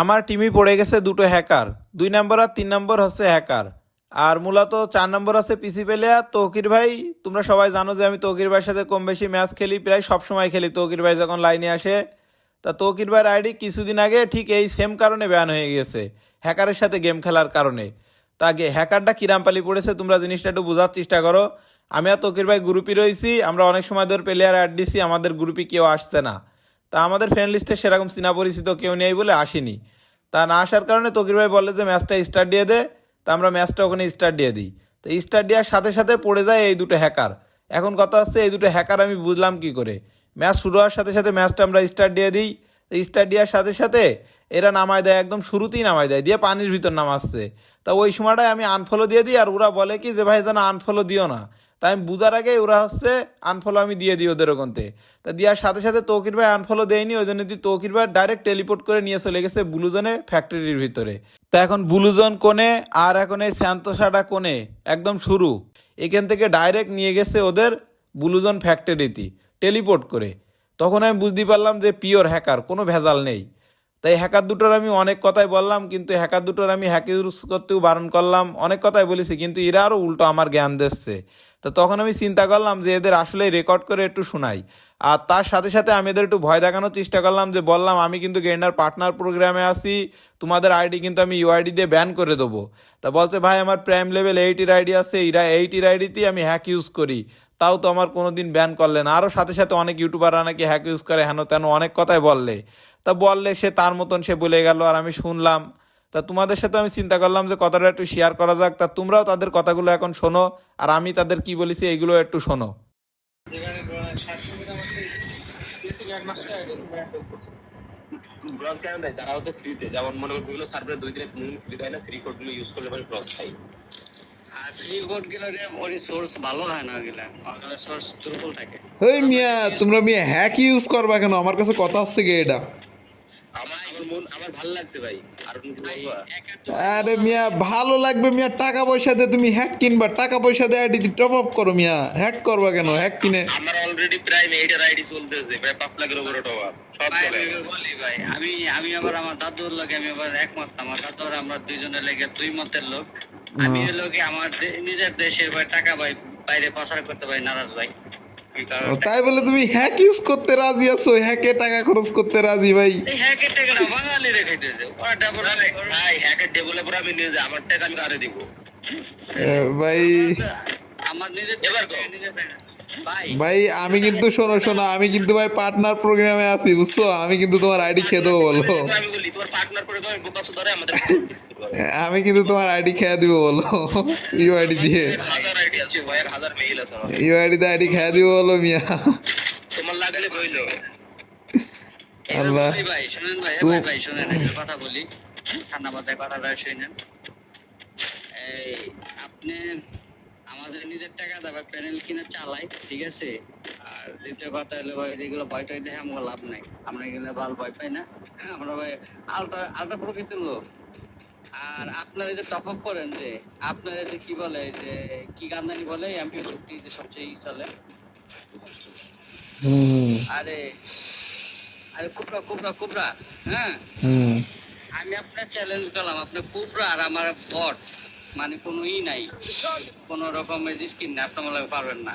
আমার টিমই পড়ে গেছে দুটো হ্যাকার দুই নম্বর আর তিন নম্বর হচ্ছে হ্যাকার আর মূলত চার নম্বর আছে পিসি প্লেয়ার তৌকির ভাই। তোমরা সবাই জানো যে আমি তৌকির ভাইয়ের সাথে কম বেশি ম্যাচ খেলি, প্রায় সব সময় খেলি তৌকির ভাই যখন লাইনে আসে। তা তৌকির ভাইয়ের আইডি কিছুদিন আগে ঠিক এই সেম কারণে ব্যান হয়ে গেছে হ্যাকারের সাথে গেম খেলার কারণে। তা আগে হ্যাকারটা কিরামপালি পড়েছে, তোমরা জিনিসটা একটু বোঝার চেষ্টা করো। আমি আর তৌকির ভাই গ্রুপই রয়েছি, আমরা অনেক সময় ধরে প্লেয়ার অ্যাড দিছি, আমাদের গ্রুপে কেউ আসছে না। তা আমাদের ফ্রেন্ড লিস্টে সেরকম চিনা পরিচিত কেউ নেই বলে আসেনি। তা না আসার কারণে তকির ভাই বলে যে, ম্যাচটা স্টার্ট দিয়ে দে। তা আমরা ম্যাচটা ওখানে স্টার্ট দিয়ে দিই। তো স্টার্ট দেওয়ার সাথে সাথে পড়ে যায় এই দুটো হ্যাকার এখন কথা হচ্ছে, এই দুটো হ্যাকার আমি বুঝলাম কি করে? ম্যাচ শুরু হওয়ার সাথে সাথে ম্যাচটা আমরা স্টার্ট দিয়ে দিই। তো স্টার্ট দেওয়ার সাথে সাথে এরা নামায় দেয়, একদম শুরুতেই নামায় দেয়, দিয়ে পানির ভিতর নামাচ্ছে। তা ওই সময়টায় আমি আনফলো দিয়ে দিই, আর ওরা বলে কি যে, ভাই, যেন আনফলো দিও না। তাই আমি বুঝার আগে ওরা হচ্ছে আনফলো আমি দিয়ে দিই ওদের ওখানতে। তা দেওয়ার সাথে সাথে তৌকির ভাই আনফলো দেয়নি, ওই জন্য তুই তৌকির ভাই ডাইরেক্ট টেলিপোর্ট করে নিয়ে চলে গেছে ব্লুজনে ফ্যাক্টরির ভিতরে। তা এখন ব্লুজন কোণে আর এখন এই স্যান্তোসাটা কোণে একদম শুরু। এখান থেকে ডাইরেক্ট নিয়ে গেছে ওদের ব্লুজন ফ্যাক্টরিতে টেলিপোর্ট করে। তখন আমি বুঝতে পারলাম যে পিওর হ্যাকার কোনো ভেজাল নেই। তাই হ্যাকার দুটোর আমি অনেক কথাই বললাম, কিন্তু হ্যাকার দুটোর আমি হ্যাক ইউজ করতেও বারণ করলাম, অনেক কথাই বলেছি, কিন্তু এরা আরও উল্টো আমার জ্ঞান দিচ্ছে। তো তখন আমি চিন্তা করলাম যে এদের আসলে রেকর্ড করে একটু শোনাই। আর তার সাথে সাথে আমি এদের একটু ভয় দেখানোর চেষ্টা করলাম যে বললাম, আমি কিন্তু গেন্ডার পার্টনার প্রোগ্রামে আছি, তোমাদের আইডি কিন্তু আমি ইউআইডি দিয়ে ব্যান করে দেবো। তা বলছে, ভাই, আমার প্রাইম লেভেল এইটির আইডি আছে এইটির আইডিতেই আমি হ্যাক ইউজ করি। তাও তো আমার কোনো দিন ব্যান করলে না। আরও সাথে সাথে অনেক ইউটিউবাররা নাকি হ্যাক ইউজ করে হেন তেন অনেক কথাই বললে। তা বললে সে তার মতন সে বলে গেল, আর আমি শুনলাম তা তোমাদের সাথে আমি চিন্তা করলাম যে কথাটা একটু শেয়ার করা যাক। তা তোমরাও তাদের কথাগুলো এখন শোনো আর আমি তাদের কি বলেছি এগুলো একটু শোনো। ব্রজ কেন দেয়? যারা হচ্ছে ফ্রিতে যেমন মনে করো বিভিন্ন সার্ভারে দুই দিনে তিন ফ্রি দেয় না ফ্রি কোড ইউজ করলে পরে ব্রজ খাই আর ফ্রি কোড গেলে ওর সোর্স ভালো হয় না গেলে। ওগুলো সোর্স দুর্বল থাকে। ওই মিয়া তোমরা মিয়া হ্যাক ইউজ করবা কেন? আমার কাছে কথা হচ্ছে কি এটা। আমার মন আমার ভালো লাগছে ভাই। আর ভাই মিয়া ভালো লাগবে মিয়া টাকা পয়সা দিয়ে তুমি হ্যাক কিনবা। টাকা পয়সা দিয়ে আইডি টপ আপ করো মিয়া। হ্যাক করবা কেন? হ্যাক কিনে আমার অলরেডি প্রাইম এইটার আইডি চলতেছে প্রায় পাঁচ লাখের উপরে টাকা সব ভাই চলে। আমি বলি ভাই আমি আমি আবার আমার দাদুর লোক আমি আবার একমত। আমার দাদুর আমরা দুইজনের লেগে দুই মতের লোক। আমি হুম। হলো কি আমার নিজের দেশের ভাই টাকা ভাই বাইরে পাচার করতে ভাই নারাজ ভাই। তাই বলে তুমি হ্যাক ইউজ করতে রাজি আছো? হ্যাকে টাকা খরচ করতে রাজি ভাই। হ্যাকে টাকা না বাঙালি রেখাইতেছে ওরা ডাবল ভাই হ্যাকের ডেভেলপার আমি নিজে আমার টাকা আমি কারে দিব? ভাই। আমার নিজের এবার কো নিজের টাকা। ভাই আমি কিন্তু শোনো শোনো আমি কিন্তু ভাই পার্টনার প্রোগ্রামে আছি বুঝছ? আমি কিন্তু তোমার আইডি খেয়ে দেবো বলো। আমি কিন্তু তোমার আইডি খেয়ে দিব বলো। ইউ আইডি দিয়ে। ইউ আইডি দিয়ে আইডি খেয়ে দিব বলো মিয়া। তোমার লাগলে এবার আল্লাহ। ভাই শুনেন ভাই ভাই ভাই শুনেন একটা কথা বলি। ঠান্ডা মাথায় কথাটা শুনেন। এই আপনি নিজের টাকা দেওয়া প্যানেল কিনে চালাই ঠিক আছে? আর দ্বিতীয় কথা হলো ভাই যেগুলো ভয় টয় দেখে আমার লাভ নাই। আমরা এগুলো ভালো ভয় পাই না। আমরা ভাই আলটা আলটা প্রকৃতির লোক। আর আপনারা যে টপ আপ করেন যে আপনারা যে কি বলে যে কি বলে এমপি ফিফটি যে সবচেয়ে চলে। আরে আরে কুবরা কুবরা কুবরা হ্যাঁ? আমি আপনার চ্যালেঞ্জ করলাম আপনার কুবরা আর আমার বট মানে কোনো ই নাই। কোন রকমের স্কিন নাই আপনি পারবেন না।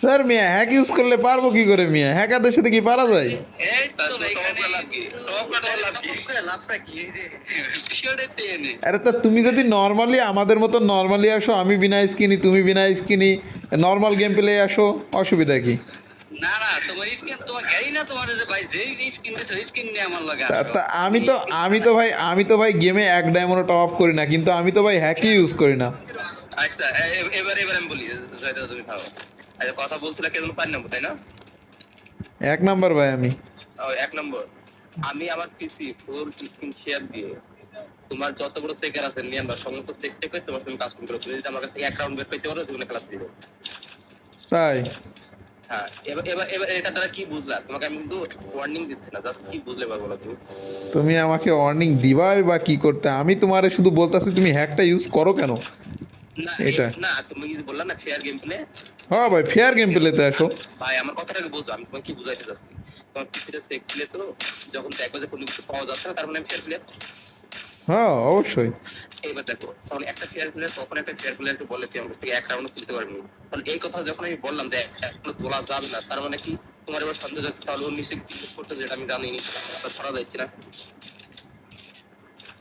স্যার মিয়া হ্যাক ইউজ করলে পারব কি করে মিয়া? হ্যাকারদের সাথে কি পারা যায়? নে আরে তা তুমি যদি নর্মালি আমাদের মতো নর্মালি আসো আমি বিনা স্কিনি তুমি বিনা স্কিনি নর্মাল গেম প্লে আসো অসুবিধা কি? না না তোমার স্কিন তোমার গাড়ি না তোমার যে ভাই যেই স্কিন দিছো স্কিন নিয়ে আমার লাগে। তা- আমি তো আমি তো ভাই আমি তো ভাই গেমে এক ডায়মন্ড টপ আপ করি না কিন্তু আমি তো ভাই হ্যাকই ইউজ করি না। আচ্ছা এবার এবার আমি বলি জয়দা তুমি খাও। আচ্ছা কথা বলছিল কেমন চার নম্বর তাই না? এক নাম্বার ভাই আমি। এক নম্বর। আমি আমার পিসি ফুল স্ক্রিন শেয়ার দিয়ে তোমার যত বড় সেকার আছে নিয়ে আমরা সমস্ত চেক টেক করে তোমার সঙ্গে কাজ তুমি যদি আমার কাছে এক রাউন্ড বের পেতে পারো তুমি ক্লাস দিবে। তাই? হ্যাঁ এবার এবার এবার এটা দ্বারা কি বুঝলা? তোমাকে আমি কিন্তু ওয়ার্নিং দিচ্ছি না জাস্ট কি বুঝলে তুমি? তুমি আমাকে ওয়ার্নিং দিবাই বা কি করতে? আমি তোমারে শুধু বলতাছি তুমি হ্যাকটা ইউজ করো কেন? না এটা। না তুমি যদি বললা না ফেয়ার গেম প্লে হ্যাঁ ভাই ফেয়ার গেম প্লেতে আসো। ভাই আমার কথাটাকে বুঝো আমি তোমাকে কি বুঝাইতে চাচ্ছি? তোমার পিসিটা চেক দিলে তো যখন দেখবে যে কোনো কিছু পাওয়া যাচ্ছে না তার মানে আমি ফেয়ার প্লেয়ার হ্যাঁ অবশ্যই। এইবার দেখো একটা প্লেয়ার তখন একটা প্লেয়ারকে বলে তুই আমার থেকে এক রাউন্ড তুলতে পারবি তখন এই কথা যখন আমি বললাম যে এখনও তোলা যাবে না তার মানে কি? তোমার এবার সন্দেহ যাচ্ছে তাহলে ও নিশ্চয়ই use করতে যেটা আমি জানিনি ধরা যাচ্ছে না।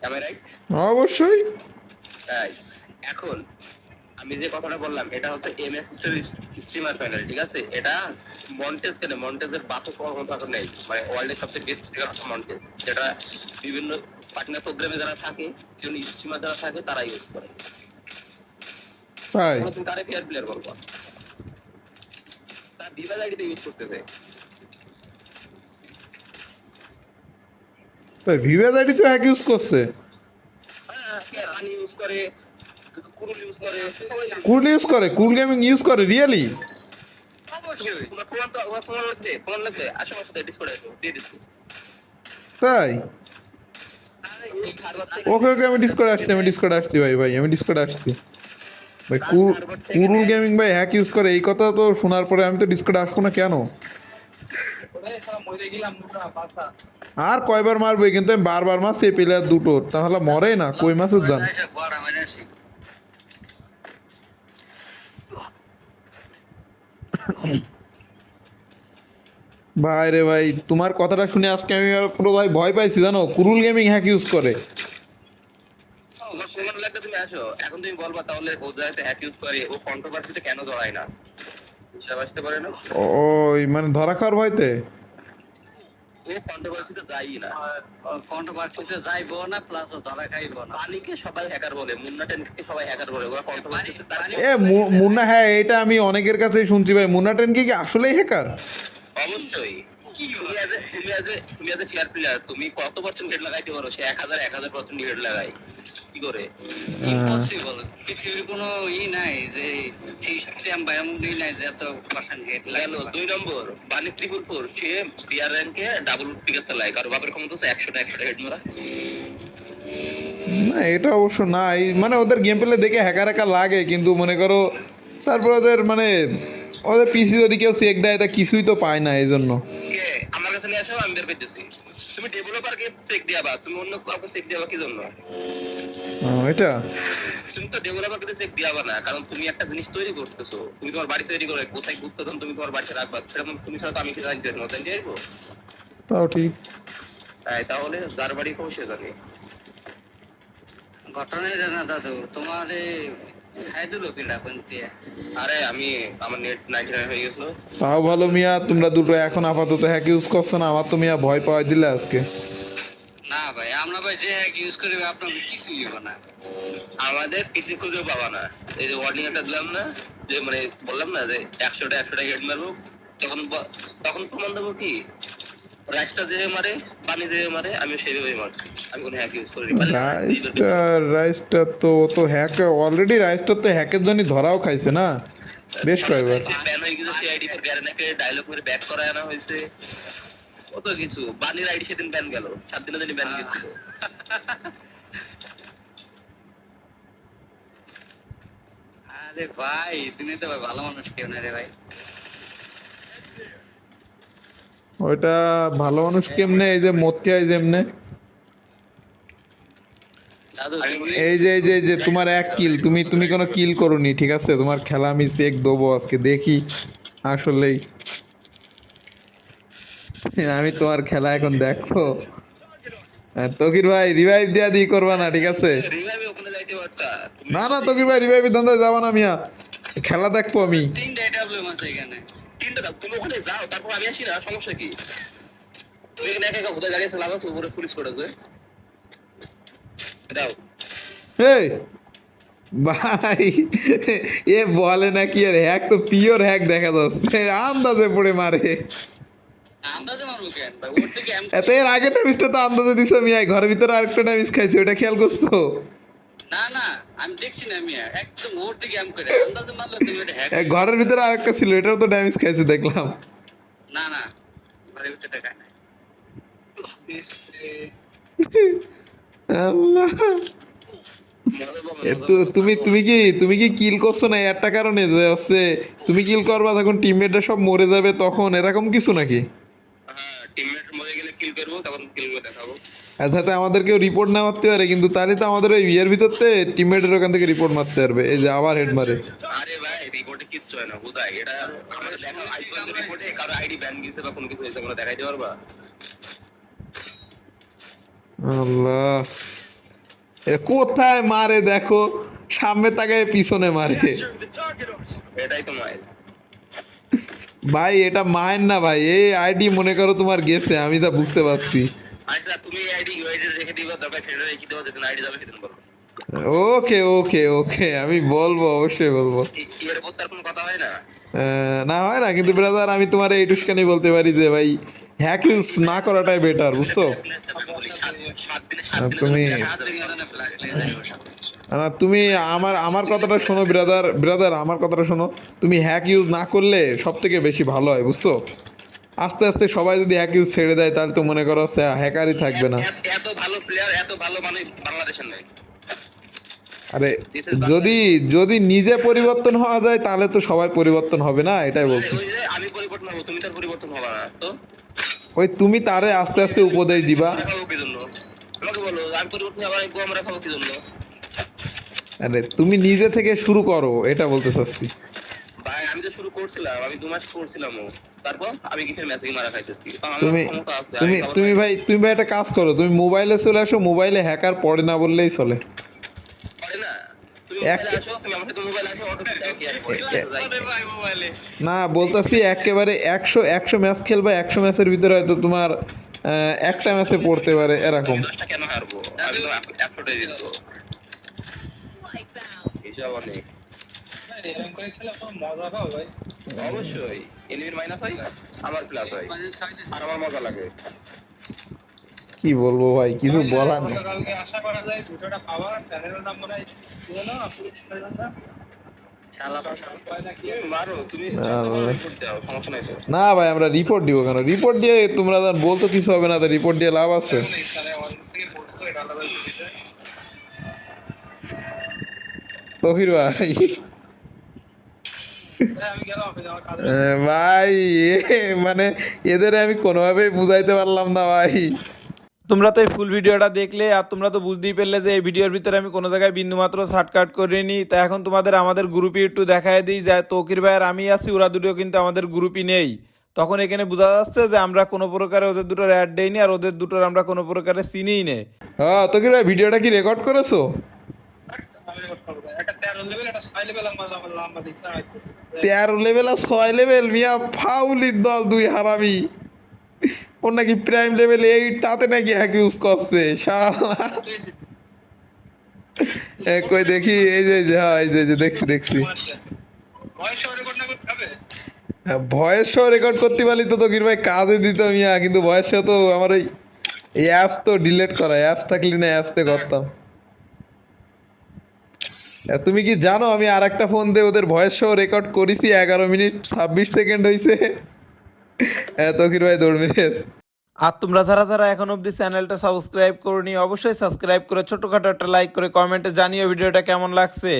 আমি রাইট অবশ্যই। তাই এখন আমি যে কথাটা বললাম এটা হচ্ছে এম এস স্ট্রিমার প্যানেল ঠিক আছে? এটা মন্টেজ কেন? মন্টেজের বাতো ক্ষমতা নেই। মানে ওয়ার্ল্ডের সবচেয়ে বেস্ট স্পিকার হচ্ছে মন্টেজ যেটা বিভিন্ন পার্টনার প্রোগ্রামে যারা থাকে বিভিন্ন স্ট্রিমার যারা থাকে তারা ইউজ করে। তাই? তাহলে তুমি কারে ফেয়ার প্লেয়ার বলব? তার ডিভাইস আইডিতে ইউজ করতেছে। তাই ভিভেজ আইডি তো হ্যাক ইউজ করছে? হ্যাঁ রানি ইউজ করে কুরুল ইউজ করে ইউজ করে। কুল গেমিং ইউজ করে রিয়েলি তাই? ওকে ওকে আমি ডিসকর্ডে আসছি আমি ডিসকর্ডে আসছি ভাই ভাই আমি ডিসকর্ডে আসছি। ভাই কুরুল গেমিং ভাই হ্যাক ইউজ করে এই কথা তো শোনার পরে আমি তো ডিসকর্ডে আসব না কেন? আর কয়বার মারবো কিন্তু আমি বারবার মারছি এই প্লেয়ার দুটো তাহলে মরে না কই মাসের দাম আচ্ছা, বড় আমি আসি ভাই রে ভাই তোমার কথাটা শুনে আজকে আমি পুরো ভাই ভয় পাইছি জানো? কুরুল গেমিং হ্যাক ইউজ করে। তুমি আসো। এখন তুমি বলবা তাহলে ও যাতে হ্যাক ইউজ করে ও কন্ট্রোভার্সিতে কেন জড়ায় না? বুঝতে পারতে পারে না। ওই মানে ধরা খাওয়ার ভয়তে? ও কন্ট্রোভার্সিতে যাই না। কন্ট্রোভার্সিতে যাইবো না প্লাস ধরা খাইবো না। পানিকে সবাই হ্যাকার বলে মুন্না টেনকে সবাই হ্যাকার বলে ওরা কন্ট্রোভার্সিতে এ মুন্না হ্যাঁ এটা আমি অনেকের কাছেই শুনছি ভাই। মুন্না টেন কি কি আসলেই হ্যাকার অবশ্যই। তুমি a- তুমি a- তুমি a fair তুমি কত পার্সেন্ট হেড লাগাইতে পারো? সে এক হাজার এক হাজার পার্সেন্ট হেড লাগাই কি করে? ইম্পসিবল পৃথিবীর কোনো ই নাই যে সিস্টেম বা এমন ই নাই যে এত পার্সেন্ট গেট গেল দুই নম্বর বানি ত্রিপুর ফোর সে বিয়ার র্যাঙ্কে ডাবল পিকে চালায় কারও বাপের ক্ষমতা হচ্ছে একশোটা একশোটা হেড মারা। না এটা অবশ্য নাই। মানে ওদের গেম প্লে দেখে হ্যাকার হ্যাকার লাগে কিন্তু মনে করো তারপর ওদের মানে ওদের পিসি যদি কেউ চেক দেয় তা কিছুই তো পায় না এই জন্য কে? আমার কাছে নিয়ে আসো আমি বের করতেছি তুমি ডেভেলপারকে চেক দিয়াবা? তুমি অন্য কাউকে চেক দিয়াবা কি জন্য? এটা? তুমি তো ডেভেলপারকে চেক দিয়াবা না কারণ তুমি একটা জিনিস তৈরি করতেছো। তুমি তোমার বাড়ি তৈরি করে কোথায় গুপ্তধন তুমি তোমার বাড়িতে রাখবা। সেরকম তুমি ছাড়া তো আমি কি জানতে পারব জানতে পারব তাও ঠিক। তাই তাহলে যার বাড়ি পৌঁছে জানি। ঘটনাই জানা দাদু তোমার আরে আমি আমার নেট হয়ে গেছিল। তাও ভালো মিয়া তোমরা দুটো এখন আপাতত হ্যাক ইউজ করছ না আমার তো মিয়া ভয় পাওয়াই দিলে আজকে। না ভাই আমরা ভাই যে হ্যাক ইউজ করি আপনার কিছু ইব না। আমাদের পিসি খুঁজে পাবা না। এই যে ওয়ার্নিং একটা দিলাম না যে মানে বললাম না যে একশোটা একশোটা হেড মারবো তখন তখন প্রমাণ দেবো কি? রাইসটা যে মারে পানি যে মারে আমি সেইভাবে মারছি আমি কোনো হ্যাক ইউজ করি তো তো হ্যাক অলরেডি রাইসটার তো হ্যাকের জন্য ধরাও খাইছে না? বেশ কয়েকবার। ব্যান হয়ে গেছে সেই আইডি পর গ্যারেনাকে ডায়লগ করে ব্যাক করায় আনা হয়েছে। কত কিছু? বানির আইডি সেদিন ব্যান গেল। সাত দিনের জন্য ব্যান গেছিল। আরে ভাই তুমি তো ভালো মানুষ কেউ না রে ভাই। ওইটা ভালো মানুষ কেমনে? এই যে মরতে হয় যেমনে। এই যে এই যে এই যে তোমার এক কিল তুমি তুমি কোনো কিল করনি ঠিক আছে? তোমার খেলা আমি চেক দেবো আজকে দেখি। আসলেই। আমি তোমার খেলা এখন দেখব। তকির ভাই রিভাইভ দেয়া দিয়ে করবা না ঠিক আছে? রিভাইভে না না তকির ভাই রিভাইভের ধান্দায় যাবা না মিয়া। খেলা দেখব আমি। তিনটা এডাব্লিউ আছে এখানে। তিনটা দাও তুমি ওখানে যাও তারপর আমি আসি না সমস্যা কি? তুমি এখানে একা একা কোথায় দাঁড়িয়েছে লাগাচ্ছ উপরে পুলিশ করেছে দাও এই! ভাই এ বলে নাকি আর হ্যাক তো পিওর হ্যাক দেখা যাচ্ছে। আন্দাজে পড়ে মারে। এত এর আগের ড্যামেজটা তো আন্দাজে দিছো মিয়া ঘরের ভিতরে আরেকটা ড্যামেজ খাইছে ওটা খেয়াল করছ? না না আমি দেখছি না আমি একদম ওর থেকে এম করে আন্দাজে মারলে তুমি ওটা হ্যাক ঘরের ভিতরে আরেকটা ছিল এটাও তো ড্যামেজ খাইছে দেখলাম। না না ঘরের ভিতরে টাকা নাই। আল্লাহ। তুমি তুমি কি তুমি কি কিল করছ না একটা কারণে যে হচ্ছে তুমি কিল করবা তখন টিমমেটরা সব মরে যাবে তখন এরকম কিছু নাকি? টিমমেট মরে গেলে কিল করব তখন কিল করে দেখাবো। আমাদেরকেও রিপোর্ট না মারতে পারে কিন্তু তাহলে তো আমাদের ওই ইয়ের ভিতরতে টিমমেটের ওখান থেকে রিপোর্ট মারতে পারবে এই যে আবার হেড মারে। আরে ভাই রিপোর্টে কিচ্ছু হয় না কোথায়? এটা আমাদের আইফোন রিপোর্টে কারও আইডি ব্যান গেছে বা কোনো কিছু হয়েছে আমরা দেখাইতে পারবা? আল্লাহ। কোথায় মারে দেখো সামনে তাকায় পিছনে মারে। এটাই তো মায়ের ভাই এটা মায়ের না ভাই এই আইডি মনে করো তোমার গেছে আমি তা বুঝতে পারছি। আচ্ছা তুমি আইডি আইডি রেখে দিবা দরকার সেটা রেখে দেওয়া যেদিন আইডি যাবে সেদিন বলব ওকে ওকে ওকে আমি বলব অবশ্যই বলব। এই- তার কোনো কথা হয় না। না হয় না কিন্তু ব্রাদার আমি তোমার এই টুসকানি বলতে পারি যে ভাই হ্যাক ইউজ না করাটাই বেটার বুঝছ? তুমি-। না তুমি আমার আমার কথাটা শোনো ব্রাদার ব্রাদার আমার কথাটা শোনো। তুমি হ্যাক ইউজ না করলে সব থেকে বেশি ভালো হয় বুঝছ? আস্তে আস্তে সবাই যদি হ্যাক ইউজ ছেড়ে দেয় তাহলে তো মনে করো হ্যাকারই থাকবে না। এত- ভালো প্লেয়ার এত ভালো মানুষ বাংলাদেশের নাই। আরে যদি যদি নিজে পরিবর্তন হওয়া যায় তাহলে তো সবাই পরিবর্তন হবে না এটাই বলছি। আমি পরিবর্তন হব তুমি তার পরিবর্তন হবে না তো? ওই তুমি তারে আস্তে আস্তে উপদেশ দিবা। আরে তুমি নিজে থেকে শুরু করো এটা বলতে চাচ্ছি। ভাই আমি তো শুরু করছিলাম আমি দু মাস করছিলাম তারপর আমি কিসের মেসেজ মারা খাইতেছি? তুমি তুমি তুমি ভাই তুমি ভাই একটা কাজ করো তুমি মোবাইলে চলে আসো মোবাইলে হ্যাকার পড়ে না বললেই চলে। না বলতেছি একেবারে একশো একশো ম্যাচ খেলবা একশো ম্যাচের ভিতরে হয়তো তোমার একটা ম্যাচে পড়তে পারে এরকম। কেন হারবো অবশ্যই এনিমির মাইনাস হয় আমার প্লাস হয়। আর আমার মজা লাগে। কি বলব ভাই কিছু বলার নেই। আশা করা যায় দুটোটা পাওয়ার চ্যানেলের নাম মনে হয় না ভাই আমরা রিপোর্ট দিব কেন? রিপোর্ট দিয়ে তোমরা বলতো কিছু হবে না তো রিপোর্ট দিয়ে লাভ আছে। তহির ভাই। ভাই, মানে এদের আমি কোনোভাবেই বুঝাইতে পারলাম না ভাই। তোমরা তো এই ফুল ভিডিওটা দেখলে আর তোমরা তো বুঝতেই পারলে যে এই ভিডিওর ভিতরে আমি কোনো জায়গায় বিন্দুমাত্র শার্টকাট করিনি। তা এখন তোমাদের আমাদের গ্রুপে একটু দেখায় দিই যে তকির ভাই আর আমি আছি, ওরা দুটো কিন্তু আমাদের গ্রুপই নেই। তখন এখানে বোঝা যাচ্ছে যে আমরা কোনো প্রকারে ওদের দুটোর অ্যাড দেইনি আর ওদের দুটোর আমরা কোনো প্রকারে চিনিই নেই। হ্যাঁ তকির ভাই ভিডিওটা কি রেকর্ড করেছ। তেরো লেভেল আর ছয় লেভেল মিয়া, ফাউলির দল দুই হারামি। ওর নাকি প্রাইম লেভেল এইটাতে নাকি হ্যাক ইউজ করছে শালা। কই দেখি এই যে হ্যাঁ, এই যে দেখছি দেখছি। বয়স রেকর্ড করতে ভয়েস রেকর্ড করতে পারলি তো তকির ভাই কাজে দিত মিয়া কিন্তু ভয়েস তো আমার ওই অ্যাপস তো ডিলেট করা অ্যাপস থাকলে না অ্যাপসতে করতাম। তুমি কি জানো আমি আর একটা ফোন দিয়ে ওদের ভয়েস রেকর্ড করেছি এগারো মিনিট ছাব্বিশ সেকেন্ড হয়েছে তকির ভাই, দৌড় মেরেছে। আর তোমরা যারা যারা এখন অবধি চ্যানেলটা সাবস্ক্রাইব করনি, অবশ্যই সাবস্ক্রাইব করে ছোটখাটো একটা লাইক করে কমেন্টে জানিও ভিডিওটা কেমন লাগছে।